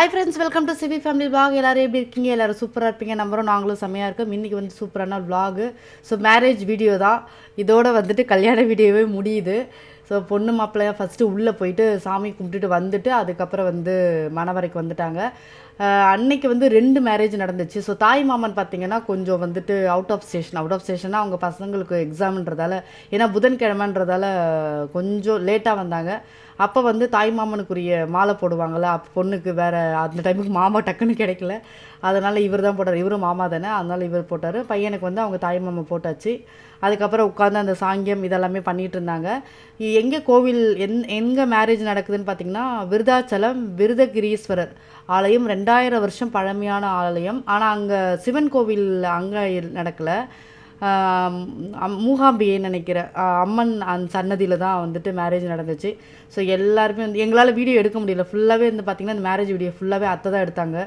Hi friends welcome to CB family vlog எல்லோரும் எப்படி இருக்கீங்க? எல்லோரும் சூப்பராக இருப்பீங்க. நம்பரும் நாங்களும் செம்மையாக இருக்கோம். இன்றைக்கி வந்து சூப்பரான விளாகு ஸோ மேரேஜ் வீடியோ தான். இதோட வந்துட்டு கல்யாண வீடியோவே முடியுது. ஸோ பொண்ணு மாப்பிள்ளையாக ஃபஸ்ட்டு உள்ளே போயிட்டு சாமி கும்பிட்டுட்டு வந்துட்டு அதுக்கப்புறம் வந்து மணவரைக்கு வந்துட்டாங்க. அன்னைக்கு வந்து ரெண்டு மேரேஜ் நடந்துச்சு. ஸோ தாய் மாமன் பார்த்தீங்கன்னா கொஞ்சம் வந்துட்டு out of station out of ஸ்டேஷனாக அவங்க பசங்களுக்கு எக்ஸாம்ன்றதால ஏன்னா புதன்கிழமைன்றதால கொஞ்சம் லேட்டாக வந்தாங்க. அப்போ வந்து தாய் மாமனுக்குரிய மாலை போடுவாங்கள்ல அப்போ பொண்ணுக்கு வேறு அந்த டைமுக்கு மாமா டக்குன்னு கிடைக்கல. அதனால் இவர் தான் போட்டார். இவரும் மாமா தானே. அதனால் இவர் போட்டார். பையனுக்கு வந்து அவங்க தாய் மாமா போட்டாச்சு. அதுக்கப்புறம் உட்காந்து அந்த சாங்கியம் இதெல்லாமே பண்ணிகிட்டு இருந்தாங்க. எங்கே கோவில் எந் எங்கே மேரேஜ் நடக்குதுன்னு பார்த்தீங்கன்னா விருதாச்சலம் விருதகிரீஸ்வரர் ஆலயம் ரெண்டாயிரம் வருஷம் பழமையான ஆலயம். ஆனால் அங்கே சிவன் கோவில் அங்கே நடக்கலை. மூகாம்பியை நினைக்கிற நினைக்கிறேன் அம்மன் அந்த சன்னதியில் தான் வந்துட்டு மேரேஜ் நடந்துச்சு. ஸோ எல்லாருமே வந்து எங்களால் வீடியோ எடுக்க முடியல. ஃபுல்லாகவே வந்து பார்த்திங்கன்னா இந்த மேரேஜ் வீடியோ ஃபுல்லாகவே அத்தை தான் எடுத்தாங்க.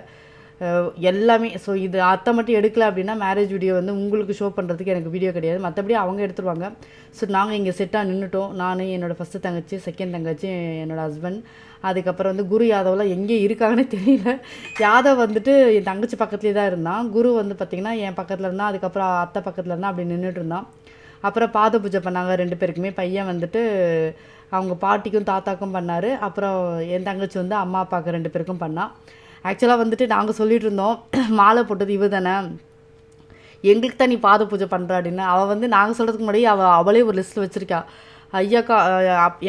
எல்லாமே ஸோ இது அத்தை மட்டும் எடுக்கல அப்படின்னா மேரேஜ் வீடியோ வந்து உங்களுக்கு ஷோ பண்ணுறதுக்கு எனக்கு வீடியோ கிடையாது. மற்றபடி அவங்க எடுத்துருவாங்க. ஸோ நாங்கள் இங்கே செட்டாக நின்றுட்டோம் நான் என்னோடய ஃபஸ்ட்டு தங்கச்சி செகண்ட் தங்கச்சி என்னோடய ஹஸ்பண்ட் அதுக்கப்புறம் வந்து குரு யாதவ்லாம் எங்கே இருக்காங்கன்னு தெரியல. யாதவ் வந்துட்டு என் தங்கச்சி பக்கத்துலேயே தான் இருந்தான். குரு வந்து பார்த்திங்கன்னா என் பக்கத்தில் இருந்தான். அதுக்கப்புறம் அத்தை பக்கத்தில் இருந்தான். அப்படி நின்றுட்டு இருந்தான். அப்புறம் பாத பூஜை பண்ணாங்க ரெண்டு பேருக்குமே. பையன் வந்துட்டு அவங்க பாட்டிக்கும் தாத்தாக்கும் பண்ணார். அப்புறம் என் தங்கச்சி வந்து அம்மா அப்பாவுக்கு ரெண்டு பேருக்கும் பண்ணான் ஆக்சுவலாக வந்துட்டு நாங்கள் சொல்லிட்டு இருந்தோம் மாலை போட்டது இவ தானே. எங்களுக்கு தான் நீ பாத பூஜை பண்ணுற அப்படின்னு. அவள் வந்து நாங்கள் சொல்கிறதுக்கு முன்னாடி அவள் அவளே ஒரு லிஸ்ட்டில் வச்சுருக்கா. ஐயாக்கா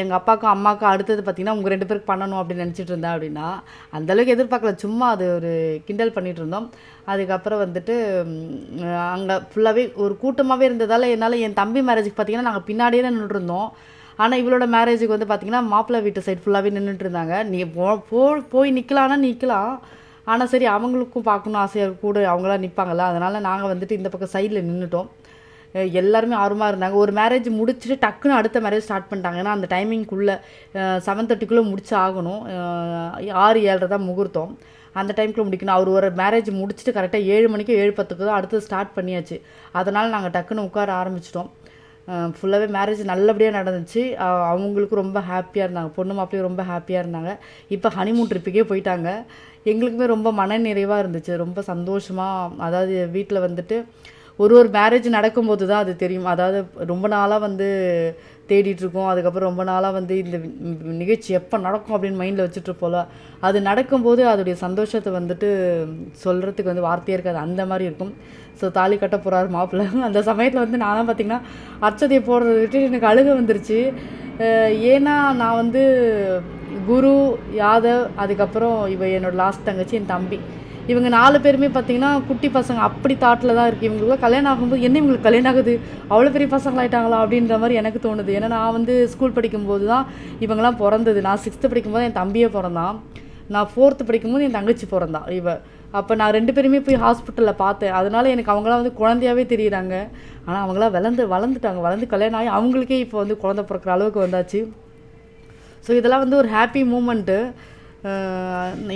எங்கள் அப்பாக்கும் அம்மாக்கும் அடுத்தது பார்த்தீங்கன்னா உங்கள் ரெண்டு பேருக்கு பண்ணணும் அப்படின்னு நினச்சிட்டு இருந்தேன் அப்படின்னா அந்தளவுக்கு எதிர்பார்க்கல. சும்மா அது ஒரு கிண்டல் பண்ணிகிட்டு இருந்தோம். அதுக்கப்புறம் வந்துட்டு அங்கே ஃபுல்லாகவே ஒரு கூட்டமாகவே இருந்ததால் என்னால் என் தம்பி மேரேஜுக்கு பார்த்தீங்கன்னா நாங்கள் பின்னாடியே தான் ஆனால் இவளோட மேரேஜுக்கு வந்து பார்த்தீங்கன்னா மாப்பிள்ளை வீட்டு சைடு ஃபுல்லாகவே நின்றுட்டு இருந்தாங்க. நீ போ போ- போய் நிற்கலான்னா நிற்கலாம் ஆனால் சரி அவங்களுக்கும் பார்க்கணும் ஆசையாக கூட அவங்களாம் நிற்பாங்கள்ல அதனால் நாங்கள் வந்துட்டு இந்த பக்கம் சைடில் நின்றுட்டோம் எல்லாருமே ஆர்வமாக இருந்தாங்க. ஒரு மேரேஜ் முடிச்சுட்டு டக்குன்னு அடுத்த மேரேஜ் ஸ்டார்ட் பண்ணிட்டாங்க. ஏன்னா அந்த டைமிங்குள்ளே செவன் தேர்ட்டிக்குள்ளே முடிச்சு ஆகணும். ஆறு ஏழரை தான் முகூர்த்தம். அந்த டைமுக்குள்ளே முடிக்கணும். அவர் ஒரு மேரேஜ் முடிச்சுட்டு கரெக்டாக ஏழு மணிக்கு ஏழு பத்துக்கு தான் அடுத்தது ஸ்டார்ட் பண்ணியாச்சு. அதனால் நாங்கள் டக்குன்னு உட்கார ஆரம்பிச்சிட்டோம். ஃபுல்லாகவே மேரேஜ் நல்லபடியாக நடந்துச்சு. அவங்களுக்கும் ரொம்ப ஹாப்பியாக இருந்தாங்க. பொண்ணு மாப்பிளையும் ரொம்ப ஹாப்பியாக இருந்தாங்க. இப்போ ஹனிமூன் ட்ரிப்புக்கே போயிட்டாங்க. எங்களுக்குமே ரொம்ப மன நிறைவாக இருந்துச்சு. ரொம்ப சந்தோஷமாக அதாவது வீட்டில் வந்துட்டு ஒரு ஒரு மேரேஜ் நடக்கும்போது தான் அது தெரியும். அதாவது ரொம்ப நாளாக வந்து தேடிட்டுருக்கோம். அதுக்கப்புறம் ரொம்ப நாளாக வந்து இந்த நிகழ்ச்சி எப்போ நடக்கும் அப்படின்னு மைண்டில் வச்சுட்ருப்போல அது நடக்கும்போது அதோடைய சந்தோஷத்தை வந்துட்டு சொல்கிறதுக்கு வந்து வார்த்தையே இருக்காது. அந்த மாதிரி இருக்கும். ஸோ தாலி கட்ட போகிறாரு மாப்பிள்ளை. அந்த சமயத்தில் வந்து நான்லாம் பார்த்திங்கன்னா அர்ச்சதையை போடுறது விட்டு எனக்கு அழுக வந்துருச்சு. ஏன்னா நான் வந்து குரு யாதவ் அதுக்கப்புறம் இவ என்னோடய லாஸ்ட் தங்கச்சி என் தம்பி. இவங்க நாலு பேருமே பார்த்தீங்கன்னா குட்டி பசங்க. அப்படி தாட்டில் தான் இருக்குது இவங்களுக்கு கல்யாணம் ஆகும்போது என்ன இவங்களுக்கு கல்யாணம் ஆகுது? அவ்வளோ பெரிய பசங்களாயிட்டாங்களா அப்படின்ற மாதிரி எனக்கு தோணுது. ஏன்னா நான் வந்து ஸ்கூல் படிக்கும்போது தான் இவங்கெல்லாம் பிறந்தது. நான் சிக்ஸ்த்து படிக்கும்போது என் தம்பியே பிறந்தான். நான் ஃபோர்த்து படிக்கும்போது என் தங்கச்சி பிறந்தான் இவ. அப்போ நான் ரெண்டு பேருமே போய் ஹாஸ்பிட்டலில் பார்த்தேன். அதனால் எனக்கு அவங்களாம் வந்து குழந்தையாவே தெரியுறாங்க. ஆனால் அவங்களாம் வளர்ந்து வளர்ந்துட்டாங்க. வளர்ந்து கல்யாணம் ஆகி அவங்களுக்கே இப்போ வந்து குழந்தை பிறக்கிற அளவுக்கு வந்தாச்சு. ஸோ இதெல்லாம் வந்து ஒரு ஹாப்பி மூமெண்ட்டு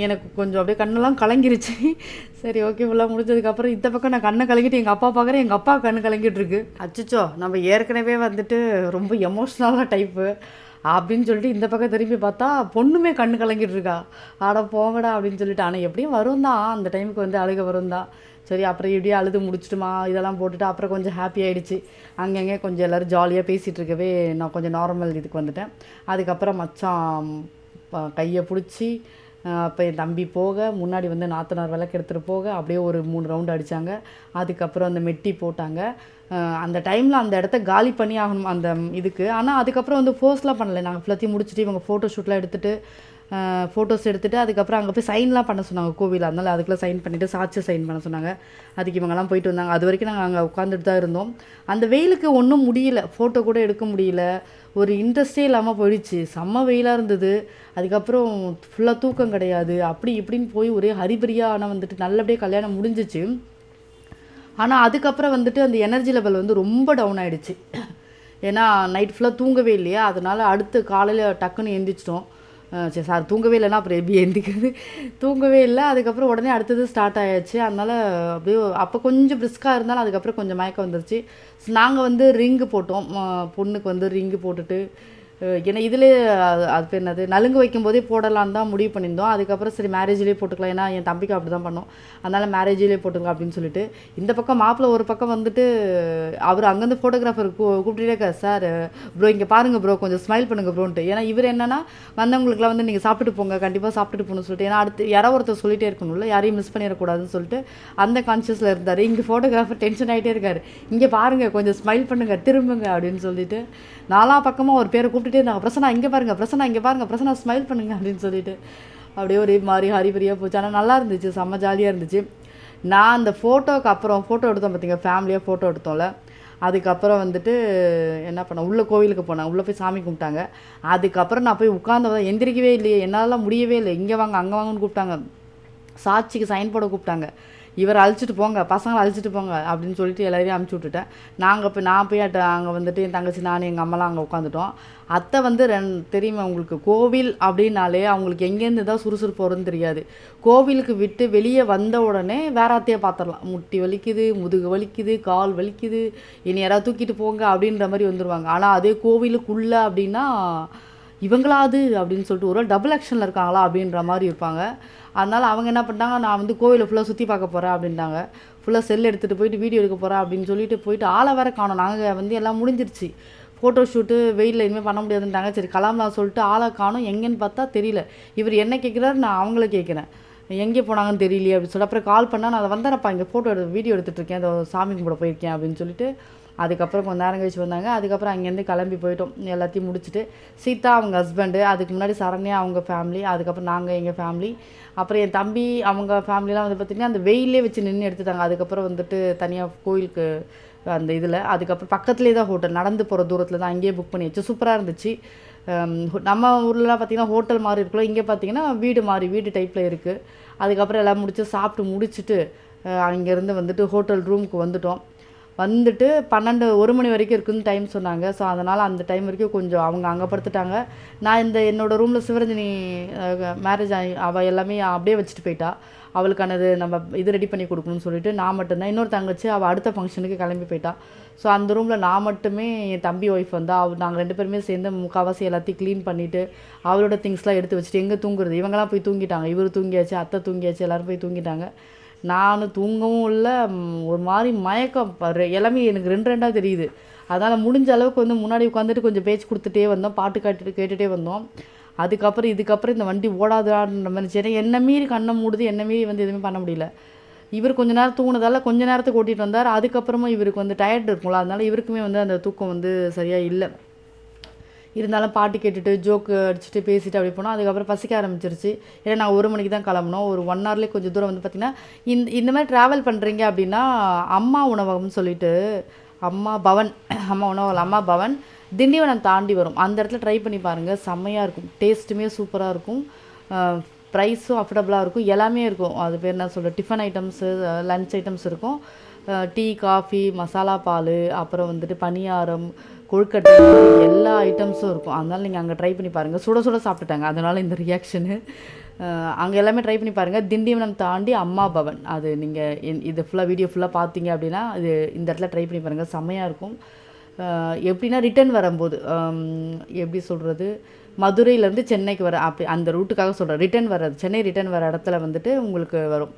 எனக்கு கொஞ்சம் அப்படியே கண்ணெல்லாம் கலங்கிருச்சு. சரி ஓகே ஃபுல்லாக முடிஞ்சதுக்கப்புறம் இந்த பக்கம் நான் கண்ணை கலங்கிட்டு எங்கள் அப்பா பார்க்குறேன் எங்கள் அப்பா கண்ணு கலங்கிட்டு இருக்கு. அச்சச்சோ நம்ம ஏற்கனவே வந்துட்டு ரொம்ப எமோஷ்னலான டைப்பு அப்படின்னு சொல்லிட்டு இந்த பக்கம் திரும்பி பார்த்தா பொண்ணுமே கண்ணு கலங்கிட்டு இருக்கா. ஆட போங்கடா அப்படின்னு சொல்லிட்டு. ஆனால் எப்படியும் வரும் தான். அந்த டைமுக்கு வந்து அழுக வரும் தான். சரி அப்புறம் இப்படியே அழுது முடிச்சிட்டுமா இதெல்லாம் போட்டுட்டு அப்புறம் கொஞ்சம் ஹாப்பி ஆகிடுச்சு அங்கங்கே கொஞ்சம் எல்லோரும் ஜாலியாக பேசிகிட்டு இருக்கவே நான் கொஞ்சம் நார்மல் இதுக்கு வந்துட்டேன். அதுக்கப்புறம் மச்சான் கையை பிடிச்சி அப்போ என் தம்பி போக முன்னாடி வந்து நாத்தனார் விளக்கு எடுத்துகிட்டு போக அப்படியே ஒரு மூணு ரவுண்டு அடித்தாங்க அதுக்கப்புறம் அந்த மெட்டி போட்டாங்க. அந்த டைமில் அந்த இடத்த காலி பண்ணி ஆகணும் அந்த இதுக்கு. ஆனால் அதுக்கப்புறம் வந்து போஸ்ட்லாம் பண்ணலை. நாங்கள் ஃபுல்லாத்தையும் முடிச்சுட்டு இவங்க ஃபோட்டோ ஷூட்லாம் எடுத்துகிட்டு ஃபோட்டோஸ் எடுத்துகிட்டு அதுக்கப்புறம் அங்கே போய் சைன்லாம் பண்ண சொன்னாங்க கோவில். அதனால் அதுக்குள்ளே சைன் பண்ணிவிட்டு சாட்சி சைன் பண்ண சொன்னாங்க. அதுக்கு இவங்கெல்லாம் போயிட்டு வந்தாங்க. அது வரைக்கும் நாங்கள் அங்கே உட்காந்துட்டு தான் இருந்தோம். அந்த வெயிலுக்கு ஒன்றும் முடியல. ஃபோட்டோ கூட எடுக்க முடியல. ஒரு இன்ட்ரெஸ்டே இல்லாமல் போயிடுச்சு. செம்ம வெயிலாக இருந்தது. அதுக்கப்புறம் ஃபுல்லாக தூக்கம் கிடையாது. அப்படி இப்படின்னு போய் ஒரே ஹரிபரியாக ஆனால் வந்துட்டு நல்லபடியாக கல்யாணம் முடிஞ்சிச்சு. ஆனால் அதுக்கப்புறம் வந்துட்டு அந்த எனர்ஜி லெவல் வந்து ரொம்ப டவுன் ஆகிடுச்சு ஏன்னா நைட் ஃபுல்லாக தூங்கவே இல்லையா? அதனால் அடுத்து காலையில் டக்குன்னு எந்திரிச்சிட்டோம். சரி சார் தூங்கவே இல்லைன்னா அப்புறம் எப்படி எந்திக்கிறது தூங்கவே இல்லை. அதுக்கப்புறம் உடனே அடுத்தது ஸ்டார்ட் ஆயாச்சு. அதனால் அப்படியே அப்போ கொஞ்சம் பிரிஸ்காக இருந்தாலும் அதுக்கப்புறம் கொஞ்சம் மயக்கம் வந்துருச்சு. நாங்கள் வந்து ரிங்கு போட்டோம். பொண்ணுக்கு வந்து ரிங்கு போட்டுட்டு ஏன்னா இதிலே அது என்னது நலுங்கு வைக்கும்போதே போடலான்னு தான் முடிவு பண்ணியிருந்தோம். அதுக்கப்புறம் சரி மேரேஜ்லேயே போட்டுக்கலாம். ஏன்னா என் தம்பிக்கு அப்படி தான் பண்ணோம். அதனால் மேரேஜ்லேயே போட்டுக்கலாம் அப்படின்னு சொல்லிட்டு. இந்த பக்கம் மாப்பிள்ளை ஒரு பக்கம் வந்துட்டு அவர் அங்கேருந்து ஃபோட்டோகிராஃபர் கூ கூப்பிட்டுட்டே இருக்கார். சார் ப்ரோ இங்கே பாருங்கள் ப்ரோ கொஞ்சம் ஸ்மைல் பண்ணுங்கள் ப்ரோன்ட்டு ஏன்னா இவர் என்னன்னா வந்தவங்களுக்குலாம் வந்து நீங்கள் சாப்பிட்டு போங்க கண்டிப்பாக சாப்பிட்டுட்டு போகணும்னு சொல்லிட்டு. ஏன்னா அடுத்து யாரோ ஒருத்தர் சொல்லிகிட்டே இருக்கணும்ல யாரையும் மிஸ் பண்ணிடக்கூடாதுன்னு சொல்லிட்டு அந்த கான்ஷியஸில் இருந்தார். இங்கே ஃபோட்டோகிராஃபர் டென்ஷன் ஆகிட்டே இருக்கார். இங்கே பாருங்கள் கொஞ்சம் ஸ்மைல் பண்ணுங்கள் திரும்புங்க அப்படின்னு சொல்லிட்டு. நாலா பக்கமாக ஒரு பேரை கூப்பிட்டுட்டே இருந்தாங்க பிரசனா இங்கே பாருங்க பிரசனா இங்கே பாருங்க பிரசனா ஸ்மைல் பண்ணுங்க அப்படின்னு சொல்லிட்டு அப்படியே ஒரே மாதிரி ஹரிபரியாக போச்சு. ஆனால் நல்லா இருந்துச்சு செம்ம ஜாலியாக இருந்துச்சு. நான் அந்த ஃபோட்டோக்கு அப்புறம் ஃபோட்டோ எடுத்தோம் பார்த்தீங்க ஃபேமிலியாக ஃபோட்டோ எடுத்தோம்ல. அதுக்கப்புறம் வந்துட்டு என்ன பண்ணேன் உள்ளே கோவிலுக்கு போனேன். உள்ளே போய் சாமி கும்பிட்டாங்க. அதுக்கப்புறம் நான் போய் உட்காந்து எந்திரிக்கவே இல்லையே என்னாலலாம் முடியவே இல்லை. இங்கே வாங்க அங்கே வாங்கன்னு கூப்பிட்டாங்க. சாட்சிக்கு சைன் போட கூப்பிட்டாங்க. இவர் அழைச்சிட்டு போங்க பசங்களை அழைச்சிட்டு போங்க அப்படின்னு சொல்லிட்டு எல்லாரையும் அமுச்சு விட்டுட்டேன். நாங்கள் போய் நான் போய் அட்ட அங்கே வந்துட்டு என் தங்கச்சி நான் எங்கள் அம்மாலாம் அங்கே உட்காந்துட்டோம் அத்தை வந்து ரெண் தெரியுமா உங்களுக்கு? கோவில் அப்படின்னாலே அவங்களுக்கு எங்கேருந்து தான் சுறுசுறுப்பு வரும்னு தெரியாது. கோவிலுக்கு விட்டு வெளியே வந்த உடனே வேற அத்தையை பார்த்துடலாம். முட்டி வலிக்குது முதுகு வலிக்குது கால் வலிக்குது இனி யாராவது தூக்கிட்டு போங்க அப்படின்ற மாதிரி வந்துடுவாங்க ஆனால் அதே கோவிலுக்குள்ளே அப்படின்னா இவங்களாது அப்படின்னு சொல்லிட்டு ஒரு டபுள் ஆக்ஷனில் இருக்காங்களா அப்படின்ற மாதிரி இருப்பாங்க. அதனால் அவங்க என்ன பண்ணிட்டாங்க நான் வந்து கோவிலை ஃபுல்லாக சுற்றி பார்க்க போகிறேன் அப்படின்ட்டாங்க. ஃபுல்லாக செல் எடுத்துகிட்டு போயிட்டு வீடியோ எடுக்க போகிறேன் அப்படின்னு சொல்லிட்டு போயிட்டு ஆளை வேற காணும். நாங்கள் வந்து எல்லாம் முடிஞ்சிருச்சு. ஃபோட்டோ ஷூட்டு வெயிலில் இனிமேல் பண்ண முடியாதுன்ட்டாங்க. சரி கிளம்பலாம் சொல்லிட்டு ஆளை காணும். எங்கேன்னு பார்த்தா தெரியல. இவர் என்ன கேட்குறாரு நான் அவங்கள கேட்குறேன் எங்கே போனாங்கன்னு தெரியலையே அப்படின்னு சொல்லிட்டு அப்புறம் கால் பண்ணால் நான் அதை வந்தேனப்பா இங்கே ஃபோட்டோ எடுத்து வீடியோ எடுத்துகிட்டு இருக்கேன். அந்த சாமி கும்பிட போயிருக்கேன் அப்படின்னு சொல்லிட்டு அதுக்கப்புறம் கொஞ்ச நேரம் கழிச்சு வந்தாங்க. அதுக்கப்புறம் அங்கேருந்து கிளம்பி போயிட்டோம். எல்லாத்தையும் முடிச்சுட்டு சீதா அவங்க ஹஸ்பண்டு அதுக்கு முன்னாடி சரண்யா அவங்க ஃபேமிலி அதுக்கப்புறம் நாங்கள் எங்கள் ஃபேமிலி அப்புறம் என் தம்பி அவங்க ஃபேமிலிலாம் வந்து பார்த்திங்கன்னா அந்த வெயிலே வச்சு நின்று எடுத்துட்டாங்க. அதுக்கப்புறம் வந்துட்டு தனியாக கோயிலுக்கு அந்த இதில். அதுக்கப்புறம் பக்கத்துலேயே தான் ஹோட்டல் நடந்து போகிற தூரத்தில் தான் அங்கேயே புக் பண்ணி வச்சு. சூப்பராக இருந்துச்சு. நம்ம ஊர்லலாம் பார்த்திங்கன்னா ஹோட்டல் மாதிரி இருக்குல்ல. இங்கே பார்த்திங்கன்னா வீடு மாதிரி வீடு டைப்பில் இருக்குது அதுக்கப்புறம் எல்லாம் முடிச்சு சாப்பிட்டு முடிச்சுட்டு அங்கேருந்து வந்துட்டு ஹோட்டல் ரூமுக்கு வந்துட்டோம். வந்துட்டு பன்னெண்டு ஒரு மணி வரைக்கும் இருக்குன்னு டைம் சொன்னாங்க. ஸோ அதனால் அந்த டைம் வரைக்கும் கொஞ்சம் அவங்க அங்கே படுத்துட்டாங்க. நான் இந்த என்னோடய ரூமில் சிவரஞ்சனி மேரேஜ் ஆகி அவள் எல்லாமே அப்படியே வச்சுட்டு போயிட்டா. அவளுக்கானது நம்ம இது ரெடி பண்ணி கொடுக்கணும்னு சொல்லிட்டு நான் மட்டும்தான். இன்னொரு தங்கச்சி அவள் அடுத்த ஃபங்க்ஷனுக்கு கிளம்பி போயிட்டா. ஸோ அந்த ரூமில் நான் மட்டுமே என் தம்பி ஒய்ஃப் வந்தால் அவ நாங்கள் ரெண்டு பேருமே சேர்ந்து முக்கால்வாசி எல்லாத்தையும் க்ளீன் பண்ணிவிட்டு அவளோட திங்ஸ்லாம் எடுத்து வச்சுட்டு எங்கே தூங்குறது? இவங்கெல்லாம் போய் தூங்கிட்டாங்க. இவர் தூங்கியாச்சு அத்தை தூங்கியாச்சு எல்லோரும் போய் தூங்கிட்டாங்க. நான் தூங்கவும் இல்லை ஒரு மாதிரி மயக்கம். எல்லாமே எனக்கு ரெண்டு ரெண்டாக தெரியுது. அதனால் முடிஞ்ச அளவுக்கு வந்து முன்னாடி உட்காந்துட்டு கொஞ்சம் பேச்சு கொடுத்துட்டே வந்தோம் பாட்டு காட்டிட்டு கேட்டுகிட்டே வந்தோம். அதுக்கப்புறம் இதுக்கப்புறம் இந்த வண்டி ஓடாதான்ற மாதிரி சரி என்ன மீறி கண்ணை மூடுது என்ன மீறி வந்து எதுவுமே பண்ண முடியல. இவர் கொஞ்ச நேரம் தூங்கினதால கொஞ்ச நேரத்துக்கு ஓட்டிகிட்டு வந்தார். அதுக்கப்புறமா இவருக்கு வந்து டயர்ட் இருக்கும்ல அதனால இவருக்குமே வந்து அந்த தூக்கம் வந்து சரியாக இல்லை. இருந்தாலும் பாட்டு கேட்டுட்டு ஜோக்கு அடிச்சுட்டு பேசிட்டு அப்படி போனோம் அதுக்கப்புறம் பசிக்க ஆரம்பிச்சிருச்சு. ஏன்னா நான் ஒரு மணிக்கு தான் கிளம்புனோம் ஒரு ஒன் ஹவர்லேயே கொஞ்சம் தூரம் வந்து பார்த்திங்கன்னா இந்த இந்த மாதிரி ட்ராவல் பண்ணுறீங்க அப்படின்னா அம்மா உணவகம்னு சொல்லிட்டு அம்மா பவன் அம்மா உணவகம் அம்மா பவன் திண்டிவனம் தாண்டி வரும். அந்த இடத்துல ட்ரை பண்ணி பாருங்கள் செம்மையாக இருக்கும். டேஸ்ட்டுமே சூப்பராக இருக்கும். ப்ரைஸும் அஃபோர்டபுளாக இருக்கும். எல்லாமே இருக்கும். அது பேர் என்ன சொல்கிற டிஃபன் ஐட்டம்ஸு லன்ச் ஐட்டம்ஸ் இருக்கும். டீ காஃபி மசாலா பால் அப்புறம் வந்துட்டு பணியாரம் கொழுக்கட்டை எல்லா ஐட்டம்ஸும் இருக்கும். அதனால நீங்கள் அங்கே ட்ரை பண்ணி பாருங்கள் சுட சுட சாப்பிட்டுட்டாங்க. அதனால இந்த ரியாக்ஷனு அங்கே எல்லாமே ட்ரை பண்ணி பாருங்கள் திண்டிவனம் தாண்டி அம்மா பவன். அது நீங்கள் இது ஃபுல்லாக வீடியோ ஃபுல்லாக பார்த்தீங்க அப்படின்னா இது இந்த இடத்துல ட்ரை பண்ணி பாருங்கள் செம்மையாக இருக்கும். எப்படின்னா ரிட்டர்ன் வரும்போது எப்படி சொல்கிறது மதுரையிலேருந்து சென்னைக்கு வர அப்படி அந்த ரூட்டுக்காக சொல்கிறேன் ரிட்டர்ன் வர்றது சென்னை ரிட்டர்ன் வர இடத்துல வந்துட்டு உங்களுக்கு வரும்.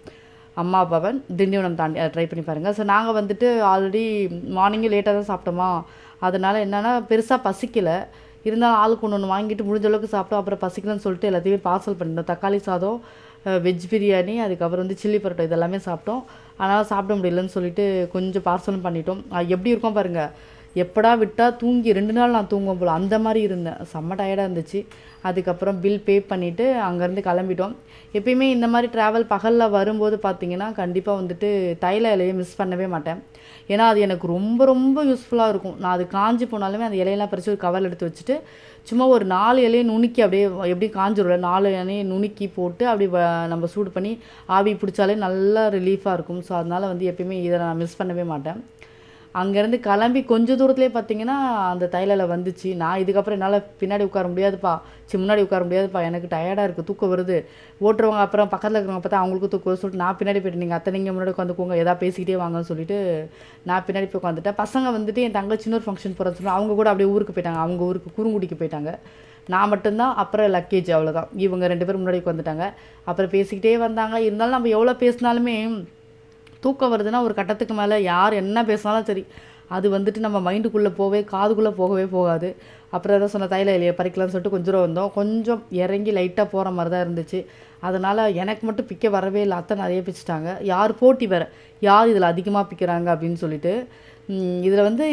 அம்மா பவன் திண்டிவனம் தாண்டி அதை ட்ரை பண்ணி பாருங்கள் ஸோ நாங்கள் வந்துட்டு ஆல்ரெடி மார்னிங்கே லேட்டாக தான் சாப்பிட்டோமா? அதனால் என்னென்னா பெருசாக பசிக்கலை. இருந்தாலும் ஆளுக்கு ஒன்று ஒன்று வாங்கிட்டு முடிஞ்ச அளவுக்கு சாப்பிட்டோம். அப்புறம் பசிக்கலன்னு சொல்லிட்டு எல்லாத்தையுமே பார்சல் பண்ணிட்டோம். தக்காளி சாதம் வெஜ் பிரியாணி அதுக்கப்புறம் வந்து சில்லி பரோட்டா இதெல்லாமே சாப்பிட்டோம். அதனால் சாப்பிட முடியலன்னு சொல்லிட்டு கொஞ்சம் பார்சலும் பண்ணிட்டோம். எப்படி இருக்கும் பாருங்கள் எப்படா விட்டால் தூங்கி ரெண்டு நாள் நான் தூங்குவோம் போல். அந்த மாதிரி இருந்தேன். செம்ம டயர்டாக இருந்துச்சு. அதுக்கப்புறம் பில் பே பண்ணிவிட்டு அங்கேருந்து கிளம்பிட்டோம். எப்பயுமே இந்த மாதிரி ட்ராவல் பகலில் வரும்போது பார்த்தீங்கன்னா கண்டிப்பாக வந்துட்டு தைல இலையை மிஸ் பண்ணவே மாட்டேன். ஏன்னா அது எனக்கு ரொம்ப ரொம்ப யூஸ்ஃபுல்லாக இருக்கும். நான் அது காஞ்சி போனாலுமே அந்த இலையெல்லாம் பறித்து ஒரு கவரில் எடுத்து வச்சுட்டு சும்மா ஒரு நாலு இலையை நுணுக்கி அப்படியே எப்படி காஞ்சிரும்ல நாலு இலையை நுணுக்கி போட்டு அப்படி நம்ம சூடு பண்ணி ஆவி பிடிச்சாலே நல்லா ரிலீஃபாக இருக்கும். ஸோ அதனால் வந்து எப்பயுமே இதை நான் மிஸ் பண்ணவே மாட்டேன். அங்கேருந்து கிளம்பி கொஞ்சம் தூரத்துலேயே பார்த்தீங்கன்னா அந்த தைலால வந்துச்சு. நான் இதுக்கப்புறம் என்னால் பின்னாடி உட்கார முடியாதுப்பா. சி முன்னாடி உட்கார முடியாதுப்பா. எனக்கு டயர்டாக இருக்குது தூக்கம் வருது. ஓட்டுறவங்க அப்புறம் பக்கத்தில் இருக்கிறவங்க பார்த்தா அவங்களுக்கும் தூக்கம் வருது சொல்லிட்டு நான் பின்னாடி போயிட்டு நீங்கள் அத்தை நீங்கள் முன்னாடி உட்காந்துக்கோங்க எதாவது பேசிக்கிட்டே வாங்கன்னு சொல்லிட்டு நான் பின்னாடி போய் உட்காந்துட்டேன். பசங்க வந்துட்டு என் தங்கச்சி இன்னொரு ஃபங்க்ஷன் போகிறேன்னு அவங்க கூட அப்படியே ஊருக்கு போயிட்டாங்க. அவங்க ஊருக்கு குறுங்குடிக்கு போயிட்டாங்க. நான் மட்டும்தான் அப்புறம் லக்கேஜ் அவ்வளோதான் இவங்க ரெண்டு பேரும் முன்னாடி உட்காந்துட்டாங்க. அப்புறம் பேசிக்கிட்டே வந்தாங்க. இருந்தாலும் நம்ம எவ்வளோ பேசினாலுமே தூக்கம் வருதுன்னா ஒரு கட்டத்துக்கு மேலே யார் என்ன பேசினாலும் சரி அது வந்துட்டு நம்ம மைண்டுக்குள்ளே போவே காதுக்குள்ளே போகவே போகாது. அப்புறம் ஏதோ சொன்ன தைல இலையை பறிக்கலாம்னு சொல்லிட்டு கொஞ்சம் தூரம் வந்தோம். கொஞ்சம் இறங்கி லைட்டாக போகிற மாதிரி தான் இருந்துச்சு. அதனால் எனக்கு மட்டும் பிக்க வரவே இல்லை. அத்தை நிறைய பிச்சிட்டாங்க. யார் போட்டி வேறு? யார் இதில் அதிகமாக பிக்கிறாங்க அப்படின்னு சொல்லிட்டு. இதில் வந்து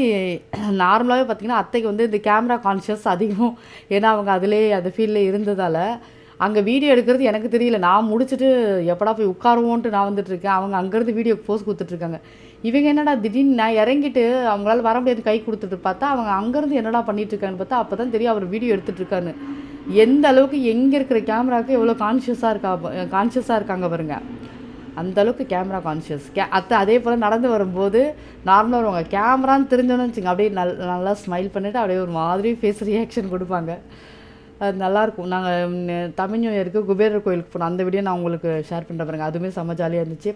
நார்மலாகவே பார்த்திங்கன்னா அத்தைக்கு வந்து இந்த கேமரா கான்ஷியஸ் அதிகம். ஏன்னா அவங்க அதிலே அந்த ஃபீல்டில் இருந்ததால் அங்கே வீடியோ எடுக்கிறது எனக்கு தெரியல. நான் முடிச்சுட்டு எப்படா போய் உட்காருவோன்ட்டு நான் வந்துட்டுருக்கேன். அவங்க அங்கேருந்து வீடியோ போஸ் கொடுத்துட்ருக்காங்க இவங்க என்னடா திடீர்னு நான் இறங்கிட்டு அவங்களால வர முடியாது கை கொடுத்துட்டு பார்த்தா அவங்க அங்கேருந்து என்னடா பண்ணிகிட்ருக்காங்கன்னு பார்த்தா அப்போ தான் தெரியும் அவர் வீடியோ எடுத்துட்டு எந்த அளவுக்கு எங்கே இருக்கிற கேமராவுக்கு எவ்வளோ கான்ஷியஸாக இருக்கா கான்ஷியஸாக இருக்காங்க பாருங்க. அந்த அளவுக்கு கேமரா கான்ஷியஸ் கே அத்தை அதே போல் நடந்து வரும்போது நார்மலாக வருவாங்க. கேமரான்னு தெரிஞ்சோன்னு வச்சுங்க அப்படியே நல் நல்லா ஸ்மைல் பண்ணிவிட்டு அப்படியே ஒரு மாதிரி ஃபேஸ் ரியாக்ஷன் கொடுப்பாங்க. அது நல்லாயிருக்கும் நாங்கள் தமிழ் நியூ இயருக்கு குபேரர் கோயிலுக்கு போனோம். அந்த வீடியோ நான் உங்களுக்கு ஷேர் பண்ணுற பாருங்க. அதுவுமே செம்ம ஜாலியாக இருந்துச்சு.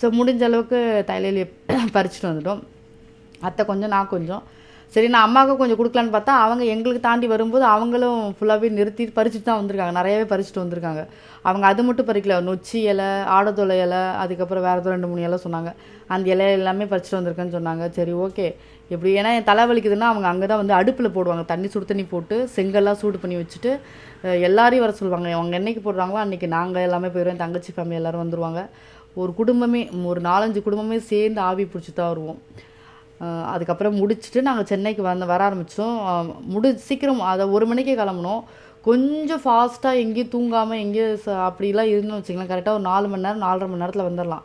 ஸோ முடிஞ்ச அளவுக்கு தைலையிலே பறிச்சுட்டு வந்துட்டோம். அத்தை கொஞ்சம் நான் கொஞ்சம். சரி நான் அம்மாவுக்கு கொஞ்சம் கொடுக்கலான்னு பார்த்தா அவங்க எங்களுக்கு தாண்டி வரும்போது அவங்களும் ஃபுல்லாகவே நிறுத்தி பறிச்சுட்டு தான் வந்திருக்காங்க. நிறையவே பறிச்சுட்டு வந்திருக்காங்க. அவங்க அது மட்டும் பறிக்கல. நொச்சி இலை ஆடத்தொலை இலை அதுக்கப்புறம் வேறு ஏதோ ரெண்டு மூணு இலை சொன்னாங்க. அந்த இலை எல்லாமே பறிச்சுட்டு வந்திருக்கேன்னு சொன்னாங்க. சரி ஓகே. எப்படி ஏன்னா என் தலை வலிக்குதுன்னா அவங்க அங்கே தான் வந்து அடுப்பில் போடுவாங்க. தண்ணி சுடு தண்ணி போட்டு செங்கல்லாம் சூடு பண்ணி வச்சுட்டு எல்லாரையும் வர சொல்லுவாங்க. அவங்க என்றைக்கு போடுறாங்களோ அன்றைக்கி நாங்கள் எல்லாமே போயிடுவோம். என் தங்கச்சி ஃபேமிலி எல்லோரும் வந்துடுவாங்க ஒரு குடும்பமே ஒரு நாலஞ்சு குடும்பமே சேர்ந்து ஆவி பிடிச்சி தான் வருவோம். அதுக்கப்புறம் முடிச்சுட்டு நாங்கள் சென்னைக்கு வந்து வர ஆரம்பித்தோம் முடி சீக்கிரம் அதை ஒரு மணிக்கே கிளம்புனோம். கொஞ்சம் ஃபாஸ்ட்டாக எங்கேயும் தூங்காமல் எங்கேயும் அப்படிலாம் இருந்தோம் வச்சுக்கலாம் கரெக்டாக ஒரு நாலு மணி நேரம் நாலரை மணி நேரத்தில் வந்துடலாம்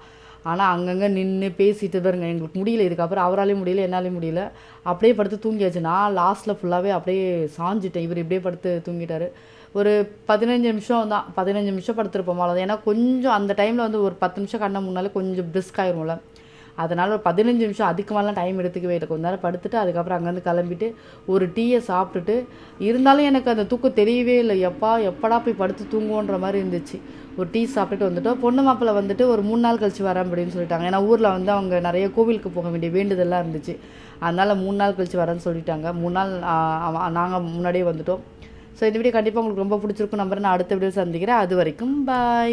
ஆனால் அங்கங்கே நின்று பேசிட்டு பாருங்க எங்களுக்கு முடியல. இதுக்கப்புறம் அவராலையும் முடியல என்னாலையும் முடியல. அப்படியே படுத்து தூங்கியாச்சு. நான் லாஸ்ட்டில் ஃபுல்லாகவே அப்படியே சாஞ்சிட்டேன். இவர் இப்படியே படுத்து தூங்கிட்டார். ஒரு பதினஞ்சு நிமிஷம் தான். பதினஞ்சு நிமிஷம் படுத்துருப்போம் அவ்வளோதான் ஏன்னா கொஞ்சம் அந்த டைமில் வந்து ஒரு பத்து நிமிஷம் கண்ண முன்னாலே கொஞ்சம் பிரிஸ்க் ஆயிரும்ல. அதனால் ஒரு பதினஞ்சு நிமிஷம் அதுக்கு மேலாம் டைம் எடுத்துக்கவே இல்லை. கொஞ்ச நேரம் படுத்துட்டு அதுக்கப்புறம் அங்கேருந்து கிளம்பிட்டு ஒரு டீயை சாப்பிட்டுட்டு இருந்தாலும் எனக்கு அந்த தூக்கம் தெரியவே இல்லை. எப்பா எப்படா போய் படுத்து தூங்குவோன்ற மாதிரி இருந்துச்சு. ஒரு டீ சாப்பிட்டுட்டு வந்துட்டோம். பொண்ணு மாப்பிள்ளை வந்துட்டு ஒரு மூணு நாள் கழிச்சு வரேன் அப்படின்னு சொல்லிட்டாங்க. ஏன்னா ஊரில் வந்து அவங்க நிறைய கோவிலுக்கு போக வேண்டிய வேண்டுதெல்லாம் இருந்துச்சு. அதனால் மூணு நாள் கழிச்சு வரேன்னு சொல்லிட்டாங்க. மூணு நாள் நாங்கள் முன்னாடியே வந்துட்டோம். ஸோ இந்த வீடியோ கண்டிப்பாக உங்களுக்கு ரொம்ப பிடிச்சிருக்கும் நம்புறேன். நான் அடுத்த வீடியோ சந்திக்கிறேன். அது வரைக்கும் பாய்